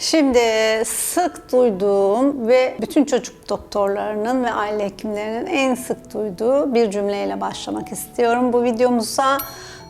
Şimdi sık duyduğum ve bütün çocuk doktorlarının ve aile hekimlerinin en sık duyduğu bir cümleyle başlamak istiyorum bu videomuza.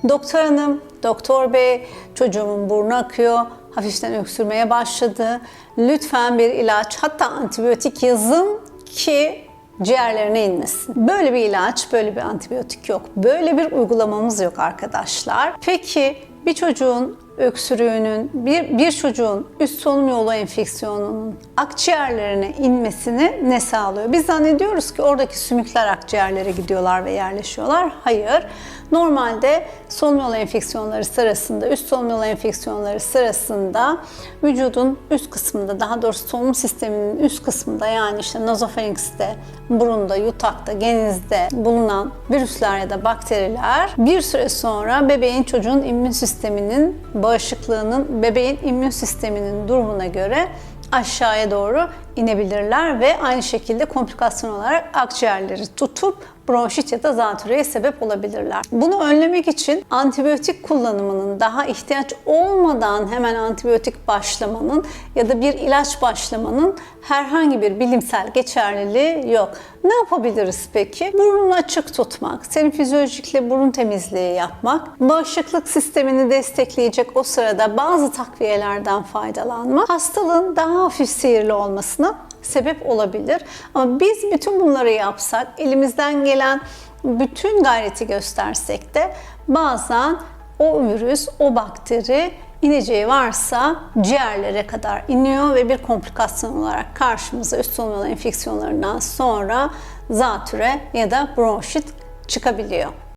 Doktor hanım, doktor bey, çocuğumun burnu akıyor, hafiften öksürmeye başladı. Lütfen bir ilaç, hatta antibiyotik yazın ki ciğerlerine inmesin. Böyle bir ilaç, böyle bir antibiyotik yok. Böyle bir uygulamamız yok arkadaşlar. Peki bir çocuğun öksürüğünün, bir, bir çocuğun üst solunum yolu enfeksiyonunun akciğerlerine inmesini ne sağlıyor? Biz zannediyoruz ki oradaki sümükler akciğerlere gidiyorlar ve yerleşiyorlar. Hayır. Normalde solunum yolu enfeksiyonları sırasında, üst solunum yolu enfeksiyonları sırasında vücudun üst kısmında, daha doğrusu solunum sisteminin üst kısmında yani işte nazofarings'te, burunda, yutakta, genizde bulunan virüsler ya da bakteriler bir süre sonra bebeğin çocuğun immün sisteminin, bağışıklığının, bebeğin immün sisteminin durumuna göre aşağıya doğru inebilirler ve aynı şekilde komplikasyon olarak akciğerleri tutup bronşit ya da zatürreye sebep olabilirler. Bunu önlemek için antibiyotik kullanımının daha ihtiyaç olmadan hemen antibiyotik başlamanın ya da bir ilaç başlamanın herhangi bir bilimsel geçerliliği yok. Ne yapabiliriz peki? Burnunu açık tutmak, senin fizyolojikle burun temizliği yapmak, bağışıklık sistemini destekleyecek o sırada bazı takviyelerden faydalanmak, hastalığın daha hafif seyirli olmasına sebep olabilir. Ama biz bütün bunları yapsak, elimizden gelen bütün gayreti göstersek de bazen o virüs, o bakteri ineceği varsa ciğerlere kadar iniyor ve bir komplikasyon olarak karşımıza üst yolu enfeksiyonlarından sonra zatüre ya da bronşit çıkabiliyor.